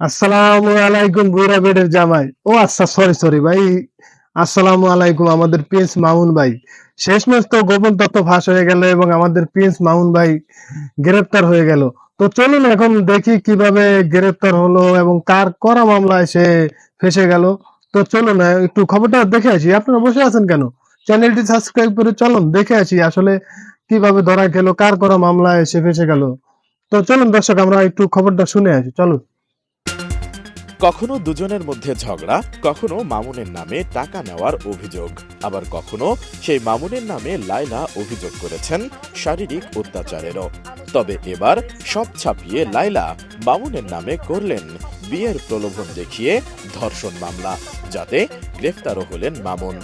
আসসালামু আলাইকুম বুড়া বেডের জামাই। ও আচ্ছা সরি সরি ভাই। আসসালামু আলাইকুম আমাদের প্রিন্স মামুন ভাই। শেষমেশ তো গোপন তথ্য ফাঁস হয়ে গেল এবং আমাদের প্রিন্স মামুন ভাই গ্রেপ্তার হয়ে গেল। তো চলুন এখন দেখি কীভাবে গ্রেপ্তার হলো এবং কার করা মামলায় সে ফেসে গেল। তো চলুন একটু খবরটা দেখে আসি। আপনারা বসে আছেন কেন? চ্যানেলটি সাবস্ক্রাইব করে চলুন, দেখে আসি আসলে কীভাবে ধরা গেল, কার করা মামলায় সে ফেসে গেল। তো চলুন দর্শক, আমরা একটু খবরটা শুনে আসি। চলুন। কখনো দুজনের মধ্যে ঝগড়া, কখনো মামুনের নামে টাকা নেওয়ার অভিযোগ। আবার কখনো সেই মামুনের নামে লাইলা অভিযোগ করেছেন শারীরিক অত্যাচারেরও। তবে এবার সব ছাপিয়ে লাইলা মামুনের নামে করলেন বিয়ের প্রলোভন দেখিয়ে ধর্ষণ মামলা, যাতে গ্রেফতারও হলেন মামুন।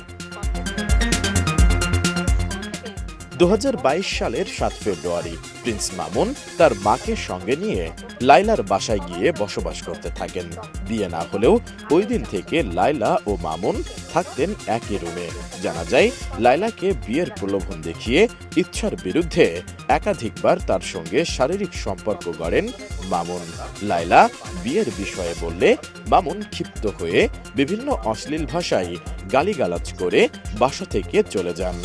দু হাজার বাইশ সালের সাত ফেব্রুয়ারি, প্রিন্স মামুন তার মাকে সঙ্গে নিয়ে লাইলার বাসায় গিয়ে বসবাস করতে থাকেন। বিয়ে না হলেও ওই দিন থেকে লাইলা ও মামুন থাকতেন একই রুমে। জানা যায় লাইলাকে বিয়ের প্রলোভন দেখিয়ে ইচ্ছার বিরুদ্ধে একাধিকবার তার সঙ্গে শারীরিক সম্পর্ক গড়েন মামুন। লাইলা বিয়ের বিষয়ে বললে, মামুন ক্ষিপ্ত হয়ে বিভিন্ন অশ্লীল ভাষায় গালিগালাজ করে বাসা থেকে চলে যান।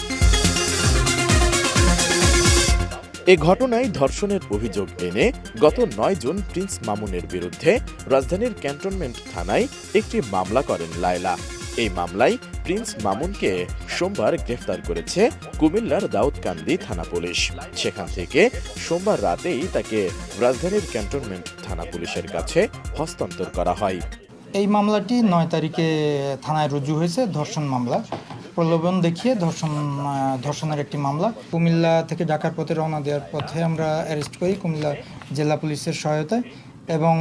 এ ঘটনায় ধর্ষণের অভিযোগ এনে গত নয় জুন প্রিন্স মামুনের বিরুদ্ধে রাজধানীর ক্যান্টনমেন্ট থানায় একটি মামলা করেন লায়লা। এই মামলায় প্রিন্স মামুনকে সোমবার গ্রেফতার করেছে কুমিল্লার দাউদকান্দি থানা পুলিশ। সেখান থেকে সোমবার রাতেই তাকে রাজধানীর ক্যান্টনমেন্ট থানা পুলিশের কাছে হস্তান্তর করা হয়। এই মামলাটি নয় তারিখে থানায় রুজু হয়েছে, ধর্ষণ মামলা। প্রলোভন দেখিয়ে ধর্ষণ ধর্ষণের একটি মামলা। কুমিল্লা থেকে ঢাকার পথে রওনা দেওয়ার পথে আমরা অ্যারেস্ট করি কুমিল্লা জেলা পুলিশের সহায়তায় এবং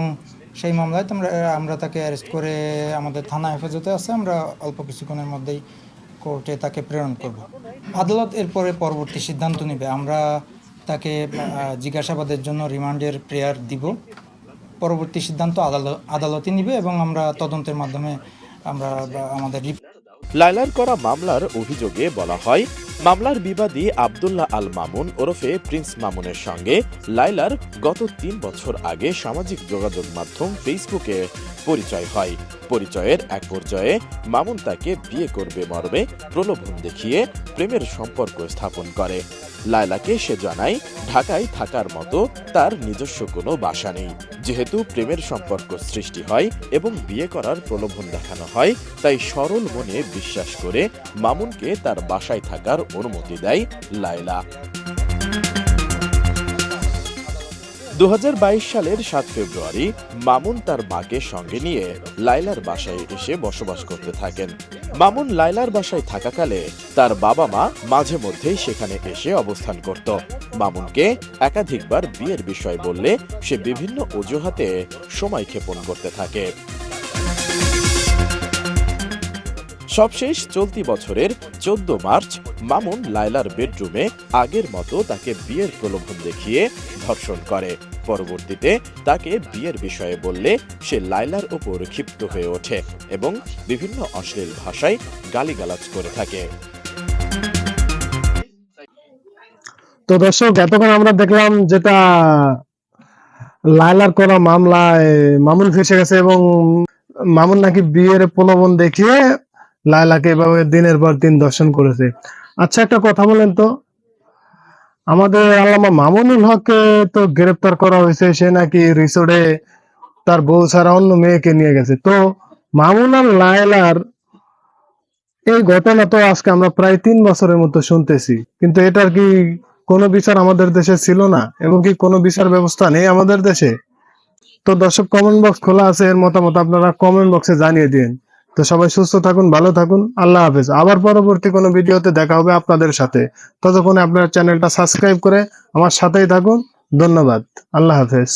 সেই মামলায় আমরা আমরা তাকে অ্যারেস্ট করে আমাদের থানা হেফাজতে আছে। আমরা অল্প কিছুক্ষণের মধ্যেই কোর্টে তাকে প্রেরণ করব। আদালত এরপরে পরবর্তী সিদ্ধান্ত নেবে। আমরা তাকে জিজ্ঞাসাবাদের জন্য রিমান্ডের প্রেয়ার দিব। পরবর্তী সিদ্ধান্ত আদালতে নিবে এবং আমরা তদন্তের মাধ্যমে আমরা আমাদের লাইলার করা মামলার অভিযোগে বলা হয়, মামলার বিবাদী আবদুল্লাহ আল মামুন ওরফে প্রিন্স মামুনের সঙ্গে লাইলার গত তিন বছর আগে সামাজিক যোগাযোগ মাধ্যম ফেসবুকে পরিচয় হয়। পরিচয়ের এক পর্যায়ে মামুন তাকে বিয়ে করবে মর্মে প্রলোভন দেখিয়ে প্রেমের সম্পর্ক স্থাপন করে। লায়লাকে সে জানায়, ঢাকায় থাকার মতো তার নিজস্ব কোনো বাসা নেই। যেহেতু প্রেমের সম্পর্ক সৃষ্টি হয় এবং বিয়ে করার প্রলোভন দেখানো হয়, তাই সরল মনে বিশ্বাস করে মামুনকে তার বাসায় থাকার অনুমতি দেয় লায়লা। দু হাজার বাইশ সালের সাত ফেব্রুয়ারি মামুন তার মাকে সঙ্গে নিয়ে লাইলার বাসায় এসে বসবাস করতে থাকেন। মামুন লাইলার বাসায় থাকাকালে তার বাবা মা মাঝে মধ্যেই সেখানে এসে অবস্থান করত। মামুনকে একাধিকবার বিয়ের বিষয় বললে সে বিভিন্ন অজুহাতে সময় ক্ষেপণ করতে থাকে। সবশেষ চলতি বছরের চোদ্দ মার্চ মামুন লায়লার বেডরুমে আগের মতো তাকে বিয়ের প্রলোভন দেখিয়ে ধর্ষণ করে। পরবর্তীতে তাকে বিয়ের বিষয়ে বললে সে লায়লার ওপর ক্ষিপ্ত হয়ে ওঠে এবং বিভিন্ন অশ্লীল ভাষায় গালিগালাজ করে থাকে। তো দর্শক, এতক্ষণ আমরা দেখলাম যেটা লায়লার করা মামলায় মামুন ফেসে গেছে এবং মামুন নাকি বিয়ের প্রলোভন দেখিয়ে লায়লাকে এভাবে দিনের পর দিন দর্শন করেছে। আচ্ছা একটা কথা বলেন তো। আমাদের আল্লামা মামুনুল হককে তো গ্রেপ্তার করা হয়েছে, সে নাকি রিসোর্টে তার বউ ছাড়া অন্য মেয়েকে নিয়ে গেছে। তো মামুন আর লায়লার এই ঘটনা তো আজকে আমরা প্রায় তিন বছরের মতো শুনতেছি। কিন্তু এটার কি কোনো বিচার আমাদের দেশে ছিল না? এবং কি কোনো বিচার ব্যবস্থা নেই আমাদের দেশে? তো দর্শক কমেন্ট বক্স খোলা আছে, এর মতামত আপনারা কমেন্ট বক্সে জানিয়ে দিন। তো সবাই সুস্থ থাকুন, ভালো থাকুন, আল্লাহ হাফেজ। আবার পরবর্তী কোনো ভিডিওতে দেখা হবে আপনাদের সাথে। ততক্ষণে আপনার চ্যানেলটা সাবস্ক্রাইব করে আমার সাথেই থাকুন। ধন্যবাদ। আল্লাহ হাফেজ।